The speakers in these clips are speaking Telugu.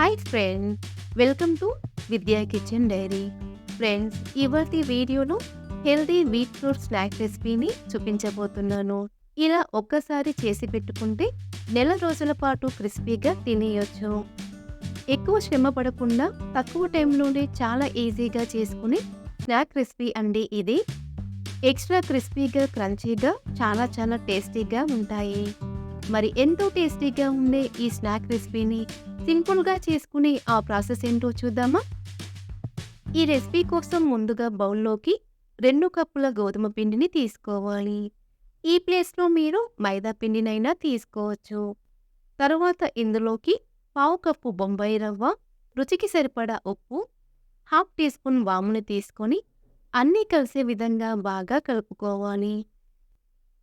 Hi friends welcome to Vidya kitchen diary. Friends ఇవాటి వీడియోలో హెల్దీ వీట్ ఫ్రూట్ స్నాక్ రెసిపీని చూపించబోతున్నాను. ఇలా ఒక్కసారి చేసి పెట్టుకుంటే నెల రోజుల పాటు క్రిస్పీగా తినేయొచ్చు. ఎక్కువ శ్రమ పడకుండా తక్కువ టైంలోనే చాలా ఈజీగా చేసుకునే స్నాక్ రెసిపీ అండి ఇది. ఎక్స్ట్రా క్రిస్పీగా క్రంచీగా చాలా చాలా టేస్టీగా ఉంటాయి. మరి ఎంతో టేస్టీగా ఉండే ఈ స్నాక్ రెసిపీని సింపుల్గా చేసుకునే ఆ ప్రాసెస్ ఏంటో చూద్దామా? ఈ రెసిపీ కోసం ముందుగా బౌల్లోకి రెండు కప్పుల గోధుమ పిండిని తీసుకోవాలి. ఈ ప్లేస్లో మీరు మైదా పిండినైనా తీసుకోవచ్చు. తరువాత ఇందులోకి పావు కప్పు బొంబాయి రవ్వ రుచికి సరిపడా ఉప్పు హాఫ్ టీ స్పూన్ వాముని తీసుకొని అన్నీ కలిసే విధంగా బాగా కలుపుకోవాలి.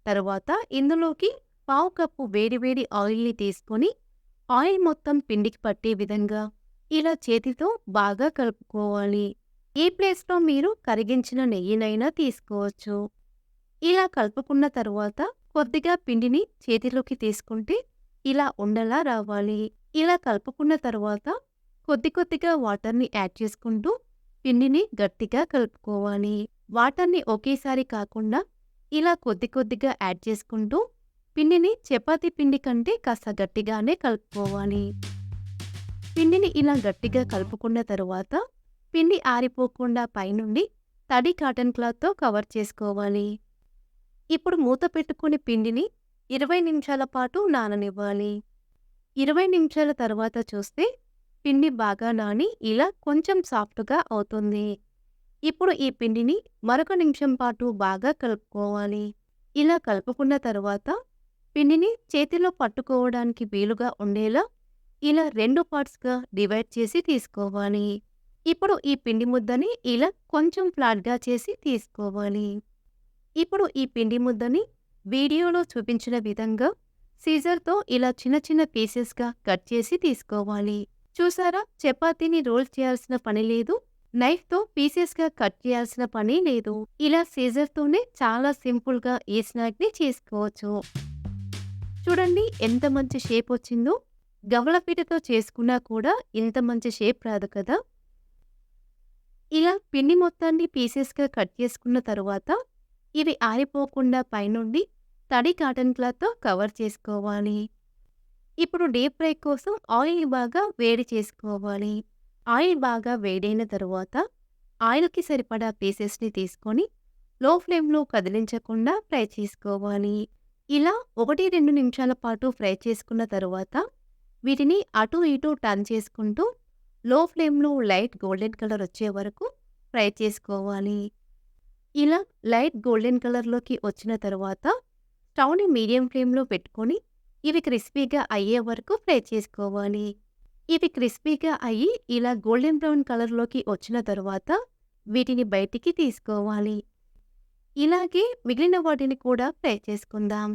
తరువాత ఇందులోకి పావు కప్పు వేడివేడి ఆయిల్ని తీసుకొని ఆయిల్ మొత్తం పిండికి పట్టే విధంగా ఇలా చేతితో బాగా కలుపుకోవాలి. ఈ ప్లేస్లో మీరు కరిగించిన నెయ్యినైనా తీసుకోవచ్చు. ఇలా కలుపుకున్న తరువాత కొద్దిగా పిండిని చేతిలోకి తీసుకుంటే ఇలా ఉండలా రావాలి. ఇలా కలుపుకున్న తరువాత కొద్ది కొద్దిగా వాటర్ని యాడ్ చేసుకుంటూ పిండిని గట్టిగా కలుపుకోవాలి. వాటర్ని ఒకేసారి కాకుండా ఇలా కొద్ది కొద్దిగా యాడ్ చేసుకుంటూ పిండిని చపాతీ పిండి కంటే కాస్త గట్టిగానే కలుపుకోవాలి. పిండిని ఇలా గట్టిగా కలుపుకున్న తరువాత పిండి ఆరిపోకుండా పైనుండి తడి కాటన్ క్లాత్తో కవర్ చేసుకోవాలి. ఇప్పుడు మూత పెట్టుకుని పిండిని ఇరవై నిమిషాల పాటు నాననివ్వాలి. ఇరవై నిమిషాల తర్వాత చూస్తే పిండి బాగా నాని ఇలా కొంచెం సాఫ్ట్గా అవుతుంది. ఇప్పుడు ఈ పిండిని మరొక నిమిషం పాటు బాగా కలుపుకోవాలి. ఇలా కలుపుకున్న తర్వాత పిండిని చేతిలో పట్టుకోవడానికి వీలుగా ఉండేలా ఇలా రెండు పార్ట్స్గా డివైడ్ చేసి తీసుకోవాలి. ఇప్పుడు ఈ పిండి ముద్దని ఇలా కొంచెం ఫ్లాట్గా చేసి తీసుకోవాలి. ఇప్పుడు ఈ పిండి ముద్దని వీడియోలో చూపించిన విధంగా సీజర్తో ఇలా చిన్న చిన్న పీసెస్గా కట్ చేసి తీసుకోవాలి. చూసారా? చపాతీని రోల్ చేయాల్సిన పని లేదు. నైఫ్తో పీసెస్గా కట్ చేయాల్సిన పని లేదు. ఇలా సీజర్తోనే చాలా సింపుల్గా ఈ స్నాక్ని చేసుకోవచ్చు. చూడండి ఎంత మంచి షేప్ వచ్చిందో. గవలపీటతో చేసుకున్నా కూడా ఇంత మంచి షేప్ రాదు కదా. ఇలా పిండి మొత్తాన్ని పీసెస్గా కట్ చేసుకున్న తరువాత ఇవి ఆరిపోకుండా పైనుండి తడి కాటన్ క్లాత్తో కవర్ చేసుకోవాలి. ఇప్పుడు డీప్ ఫ్రై కోసం ఆయిల్ బాగా వేడి చేసుకోవాలి. ఆయిల్ బాగా వేడైన తరువాత ఆయిల్కి సరిపడా పీసెస్ని తీసుకొని లో ఫ్లేమ్లో కదిలించకుండా ఫ్రై చేసుకోవాలి. ఇలా ఒకటి రెండు నిమిషాల పాటు ఫ్రై చేసుకున్న తరువాత వీటిని అటు ఇటు టర్న్ చేసుకుంటూ లో ఫ్లేమ్లో లైట్ గోల్డెన్ కలర్ వచ్చే వరకు ఫ్రై చేసుకోవాలి. ఇలా లైట్ గోల్డెన్ కలర్లోకి వచ్చిన తర్వాత స్టవ్ని మీడియం ఫ్లేమ్లో పెట్టుకొని ఇవి క్రిస్పీగా అయ్యే వరకు ఫ్రై చేసుకోవాలి. ఇవి క్రిస్పీగా అయ్యి ఇలా గోల్డెన్ బ్రౌన్ కలర్లోకి వచ్చిన తర్వాత వీటిని బయటికి తీసుకోవాలి. ఇలాగే మిగిలిన వాటిని కూడా ఫ్రై చేసుకుందాం.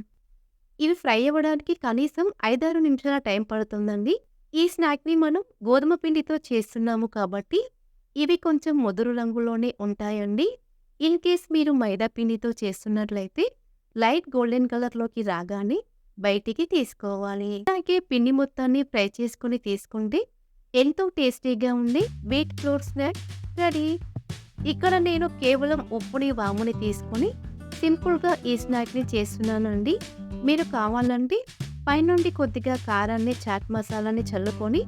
ఇవి ఫ్రై అవ్వడానికి కనీసం ఐదారు నిమిషాల టైం పడుతుందండి. ఈ స్నాక్ని మనం గోధుమ పిండితో చేస్తున్నాము కాబట్టి ఇవి కొంచెం ముదురు రంగులోనే ఉంటాయండి. ఇన్ కేస్ మీరు మైదా పిండితో చేస్తున్నట్లయితే లైట్ గోల్డెన్ కలర్లోకి రాగానే బయటికి తీసుకోవాలి. అలాగే పిండి మొత్తాన్ని ఫ్రై చేసుకుని తీసుకుంటే ఎంతో టేస్టీగా ఉండే వీట్ ఫ్లోర్ స్నాక్ రెడీ. ఇక్కడ నేను కేవలం ఉప్పుని వాముని తీసుకొని సింపుల్గా ఈ స్నాక్ని చేస్తున్నానండి. మీరు కావాలంటే పైనుండి కొద్దిగా కారాన్ని చాట్ మసాలాని చల్లుకొని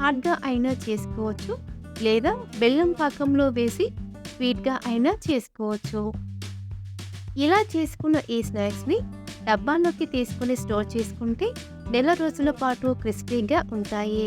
హాట్గా అయినా చేసుకోవచ్చు. లేదా బెల్లం పాకంలో వేసి స్వీట్గా అయినా చేసుకోవచ్చు. ఇలా చేసుకున్న ఈ స్నాక్స్ని డబ్బాలోకి తీసుకుని స్టోర్ చేసుకుంటే నెల రోజుల పాటు క్రిస్పీగా ఉంటాయి.